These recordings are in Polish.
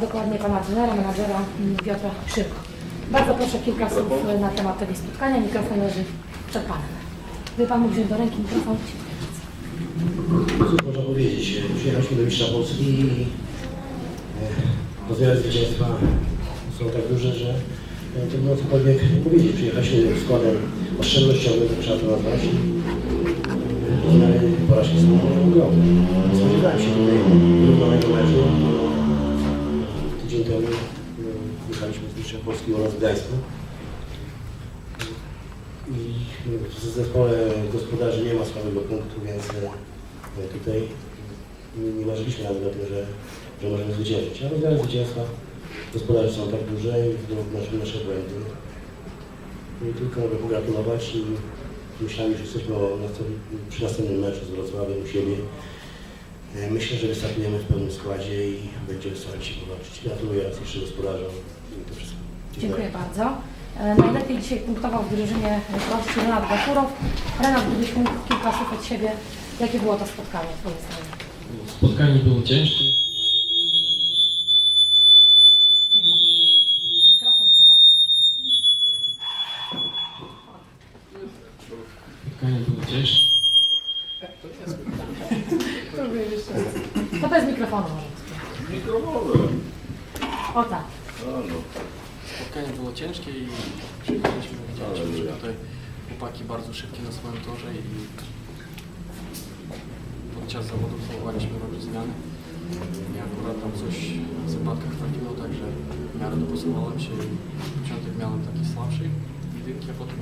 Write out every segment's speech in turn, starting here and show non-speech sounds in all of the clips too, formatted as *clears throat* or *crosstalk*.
Dokładnie pana trenera, menadżera mm, Piotra Szybko. Bardzo proszę kilka słów e, na temat tego spotkania. Mikrofon leży przed panem. Gdyby pan mógł wziąć do ręki mikrofon. Cóż można powiedzieć? Przyjechaliśmy do mistrza Polski i e, rozmiary zwycięstwa są tak duże, że e, trudno cokolwiek powiedzieć. Przyjechaliśmy składem oszczędnościowym, trzeba to nazwać. E, porażki są ogromne. Spodziewałem się tutaj równonego meczu. Tydzień temu e, jechaliśmy z mistrzem Polski oraz Gdańsku. I w zespole gospodarzy nie ma słabego punktu, więc e, tutaj nie, marzyliśmy nawet o tym, że, że możemy zwyciężyć. Ale rozmiary zwycięstwa gospodarzy są tak duże i wnoszą nasze błędy. I tylko mogę pogratulować i myślałem, że jesteśmy o następnym- przy następnym meczu z Wrocławiem u siebie. E, Myślę, że wystartujemy w pełnym składzie i będziemy starali się powalczyć. Gratuluję raz jeszcze gospodarzom i to wszystko. Dziękuję bardzo. E, Najlepiej dzisiaj punktował w drużynie gości Renat Gafurow. Renat, gdybyś mógł kilka słów od siebie. Jakie było to spotkanie? Spotkanie było ciężkie. Mikrofon trzeba. Spotkanie było ciężkie. To bez mikrofonu może. Mikrofonem. O tak. Spotkanie było ciężkie i przyjechaliśmy, widzieliśmy, że tutaj chłopaki bardzo szybki na swoim torze i podczas zawodów próbowaliśmy robić zmiany. I akurat tam coś w zapadkach trafiło, także w miarę dopasowałem się i początek miałem taki słabszy jedynki, a potem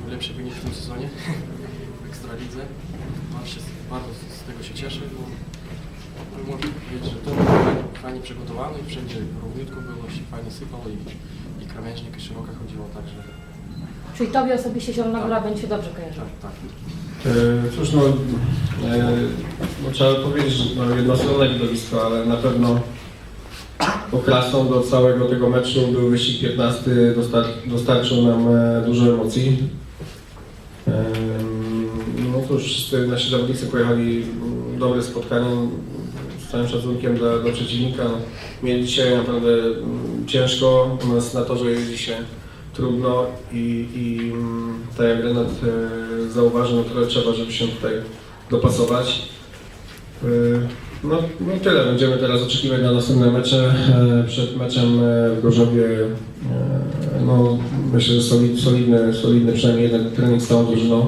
Był lepszy wynik w tym sezonie *laughs* w Ekstralidze. Bardzo się, bardzo z tego się cieszę, bo no, można powiedzieć, że to fajnie, fajnie przygotowane i wszędzie równiutko było, się fajnie sypało i, i krawężnik i szeroka chodziło, także Czyli tobie osobiście Zielona Góra będzie się dobrze kojarzyła. tak, tak. E, Cóż, no, e, no trzeba powiedzieć, że no, jednostronne widowisko, ale na pewno poklasą do całego tego meczu był wyścig 15, dostar dostarczył nam e, dużo emocji. E, no cóż, wszyscy nasi zawodnicy pojechali dobre spotkanie z całym szacunkiem dla, dla przeciwnika. Mieli dzisiaj naprawdę mm, ciężko, u nas na torze jeździ się trudno i, i tak jak Renat e, zauważył, no trochę trzeba, żeby się tutaj dopasować. No, no tyle, będziemy teraz oczekiwać na następne mecze. E, Przed meczem e, w Gorzowie e, no, myślę, że solid, solidny, solidny przynajmniej jeden trening z całą drużyną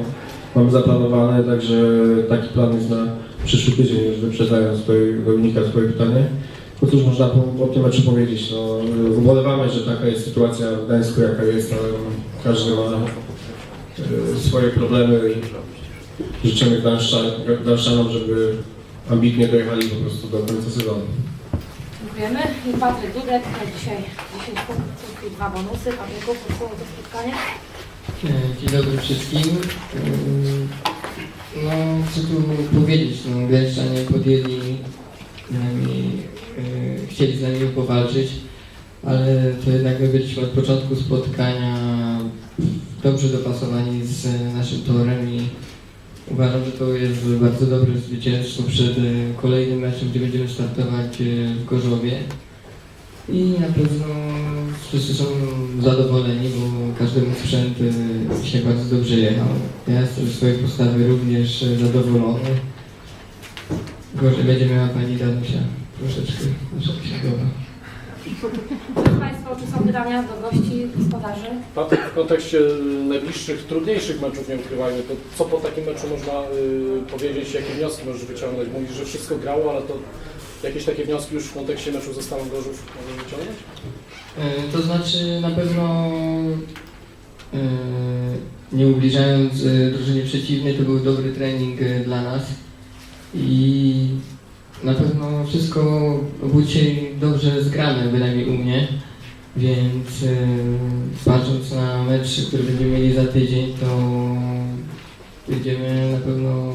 mamy zaplanowany, także taki plan jest na przyszły tydzień, już wyprzedzając tutaj swoje pytanie. No cóż można po, po tym meczu powiedzieć, no, ubolewamy, że taka jest sytuacja w Gdańsku, jaka jest, ale każdy ma e, swoje problemy życzymy Gdańszcza- Gdańszczanom, żeby ambitnie dojechali po prostu do końca sezonu. Dziękujemy. I Patryk Dudek, dzisiaj 10 punktów i dwa bonusy. Patryku, słowo to spotkanie. E, Dzień dobry wszystkim. Mm, No, co tu powiedzieć, no, Gdańszczanie podjęli nami, e, chcieli z nami powalczyć, ale to jednak my byliśmy od początku spotkania dobrze dopasowani z naszym torem i uważam, że to jest bardzo dobre zwycięstwo przed e, kolejnym meczem, gdzie będziemy startować e, w Gorzowie. I na pewno wszyscy są zadowoleni, bo każdemu sprzęt e, dzisiaj bardzo dobrze jechał. Ja jestem ze swojej postawy również zadowolony. Gorzej będzie miała pani Danusia. Troszeczkę nasza księgowa. Drodzy Państwo, czy są pytania do gości, gospodarzy? Patryk, w kontekście najbliższych, trudniejszych meczów, nie ukrywajmy, to co po takim meczu można y, powiedzieć, jakie wnioski możesz wyciągnąć? Mówisz, że wszystko grało, ale to jakieś takie wnioski już w kontekście meczu ze Stalą Gorzów możesz wyciągnąć? E, To znaczy na pewno e, nie ubliżając e, drużynie przeciwnej, to był dobry trening dla nas i na pewno wszystko dzisiaj dobrze zgrane, bynajmniej u mnie, więc e, patrząc na mecz, który będziemy mieli za tydzień, to będziemy na pewno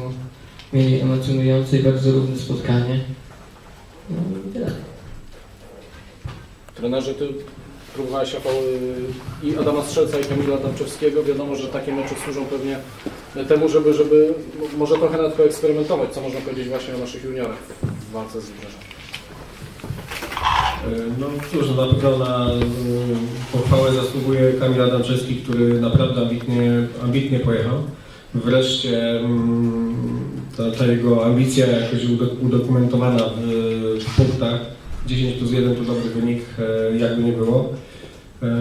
mieli emocjonujące i bardzo równe spotkanie. No i tyle. Trenerzy, ty próbowałeś i Adama Strzelca i Kamila Damczewskiego. Wiadomo, że takie mecze służą pewnie temu, żeby, żeby może trochę nawet poeksperymentować, co można powiedzieć właśnie o naszych juniorach w walce z Wybrzeżem. No cóż, no na pewno na y, pochwałę zasługuje Kamil Adamczewski, który naprawdę ambitnie, ambitnie pojechał. Wreszcie mm, ta, ta jego ambicja jakoś udo- udokumentowana w, punktach. 10 plus 1 to dobry wynik, e, jakby nie było. E,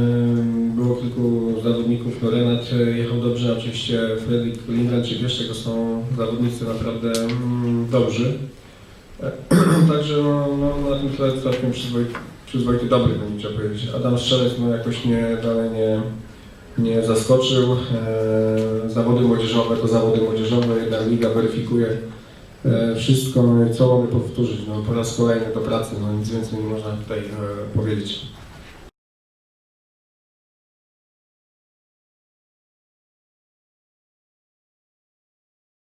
Było kilku zawodników, no Renat e, jechał dobrze, oczywiście Fredrik Lindgren czy Wieszczek to są zawodnicy naprawdę mm, dobrzy. E, *clears throat* Także no, no, na tym tle całkiem przyzwoity, przyzwoity dobry wynik, trzeba powiedzieć. Adam Strzelec no, jakoś mnie dalej nie, nie zaskoczył. E, zawody młodzieżowe to zawody młodzieżowe, jednak liga weryfikuje e, wszystko, no co mamy powtórzyć, no, po raz kolejny do pracy, no nic więcej nie można tutaj e, powiedzieć.